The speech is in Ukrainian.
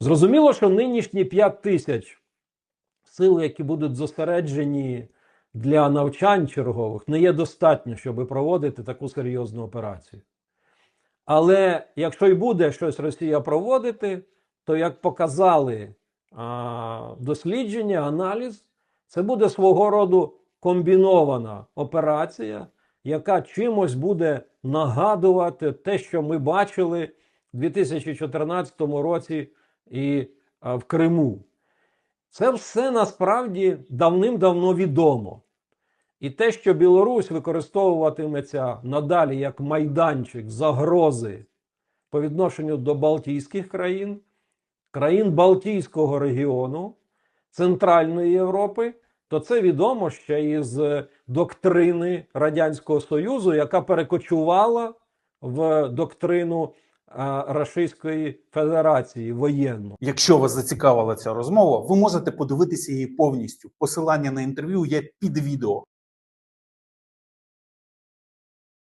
Зрозуміло, що нинішні 5 тисяч сил, які будуть зосереджені для навчань чергових, не є достатньо, щоб проводити таку серйозну операцію. Але якщо й буде щось Росія проводити, то як показали а, дослідження, аналіз, це буде свого роду комбінована операція, яка чимось буде нагадувати те, що ми бачили в 2014 році і в Криму. Це все насправді давним-давно відомо. І те, що Білорусь використовуватиметься надалі як майданчик загрози по відношенню до Балтійських країн, країн Балтійського регіону, Центральної Європи, то це відомо ще із доктрини Радянського Союзу, яка перекочувала в доктрину Російської Федерації воєнну. Якщо вас зацікавила ця розмова, ви можете подивитися її повністю. Посилання на інтерв'ю є під відео.